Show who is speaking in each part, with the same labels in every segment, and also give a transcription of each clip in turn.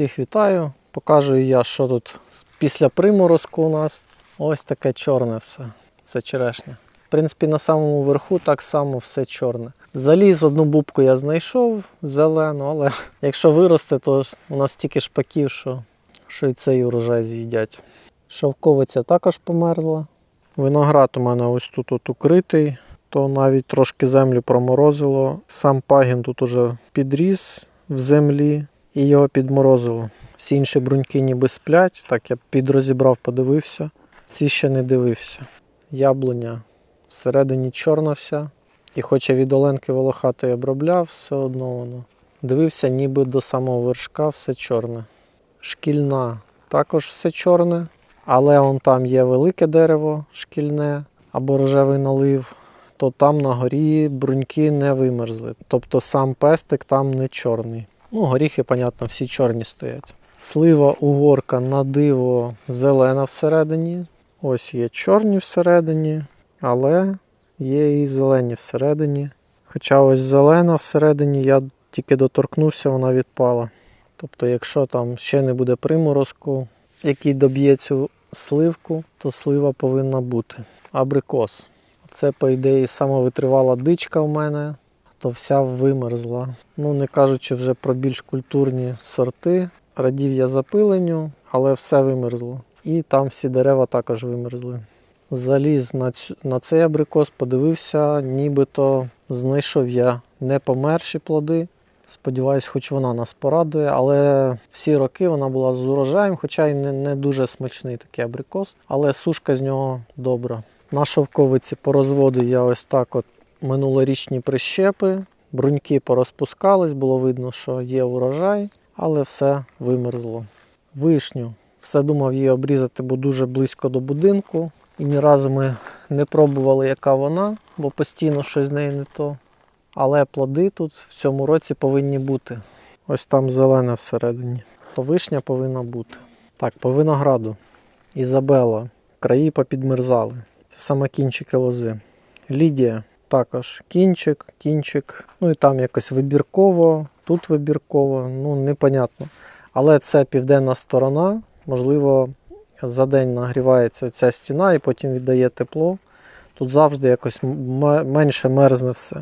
Speaker 1: Всіх вітаю. Покажу я, що тут після приморозку у нас. Ось таке чорне все. Це черешня. В принципі, на самому верху так само все чорне. Заліз одну бубку я знайшов зелену, але якщо виросте, то у нас стільки шпаків, що, що і цей урожай з'їдять. Шовковиця також померзла. Виноград у мене ось тут от укритий, то навіть трошки землю проморозило. Сам пагін тут уже підріс в землі і його підморозило. Всі інші бруньки ніби сплять, так я підрозібрав, подивився. Ці ще не дивився. Яблуня всередині чорна вся. І хоч я від Оленки волохатої обробляв, все одно воно. Дивився, ніби до самого вершка все чорне. Шкільна також все чорне, але он там є велике дерево шкільне або рожевий налив, то там на горі бруньки не вимерзли. Тобто сам пестик там не чорний. Ну, горіхи, понятно, всі чорні стоять. Слива угорка на диво зелена всередині. Ось є чорні всередині, але є і зелені всередині. Хоча ось зелена всередині я тільки доторкнувся, вона відпала. Тобто, якщо там ще не буде приморозку, який доб'є цю сливку, то слива повинна бути. Абрикос. Це, по ідеї, самовитривала дичка в мене, то вся вимерзла. Ну, не кажучи вже про більш культурні сорти. Радів я запиленню, але все вимерзло. І там всі дерева також вимерзли. Заліз на, цю, на цей абрикос, подивився, нібито знайшов я не померші плоди. Сподіваюсь, хоч вона нас порадує, але всі роки вона була з урожаєм, хоча й не, не дуже смачний такий абрикос, але сушка з нього добра. На шовковиці по розводу я ось так от минулорічні прищепи, бруньки порозпускались, було видно, що є урожай, але все вимерзло. Вишню. Все думав її обрізати, бо дуже близько до будинку. І ні разу ми не пробували, яка вона, бо постійно щось з нею не то. Але плоди тут в цьому році повинні бути. Ось там зелене всередині. То вишня повинна бути. Так, по винограду. Ізабела. Краї попідмерзали. Це саме кінчики лози. Лідія також кінчик, кінчик. Ну і там якось вибірково, тут вибірково, ну непонятно. Але це південна сторона. Можливо, за день нагрівається ця стіна і потім віддає тепло. Тут завжди якось менше мерзне все.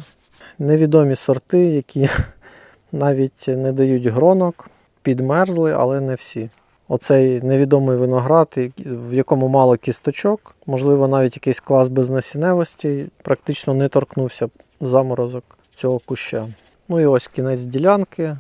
Speaker 1: Невідомі сорти, які навіть не дають гронок, підмерзли, але не всі. Оцей невідомий виноград, в якому мало кісточок, можливо, навіть якийсь клас безнасінневості, практично не торкнувся заморозок цього куща. Ну і ось кінець ділянки.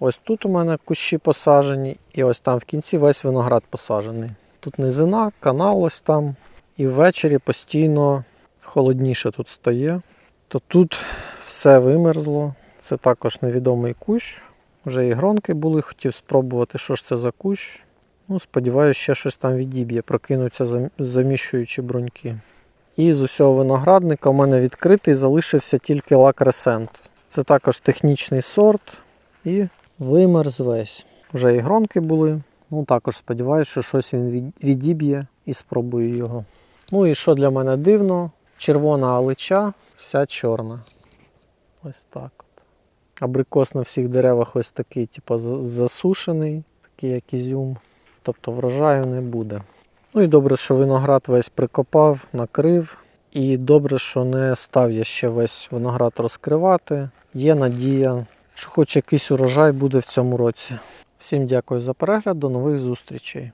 Speaker 1: Ось тут у мене кущі посаджені, і ось там в кінці весь виноград посаджений. Тут низина, канал ось там. І ввечері постійно холодніше тут стає. То тут все вимерзло. Це також невідомий кущ. Вже і гронки були, хотів спробувати, що ж це за кущ. Ну, Сподіваюся, ще щось там відіб'є, прокинуться зам- заміщуючи бруньки. І з усього виноградника у мене відкритий залишився тільки лакресент. Це також технічний сорт і вимерз весь. Вже і гронки були. Ну, також сподіваюся, що щось він відіб'є і спробую його. Ну і що для мене дивно, червона алича, вся чорна. Ось так от. Абрикос на всіх деревах ось такий, типу, засушений, такий як ізюм. Тобто врожаю не буде. Ну і добре, що виноград весь прикопав, накрив. І добре, що не став я ще весь виноград розкривати. Є надія, що хоч якийсь урожай буде в цьому році. Всім дякую за перегляд, до нових зустрічей.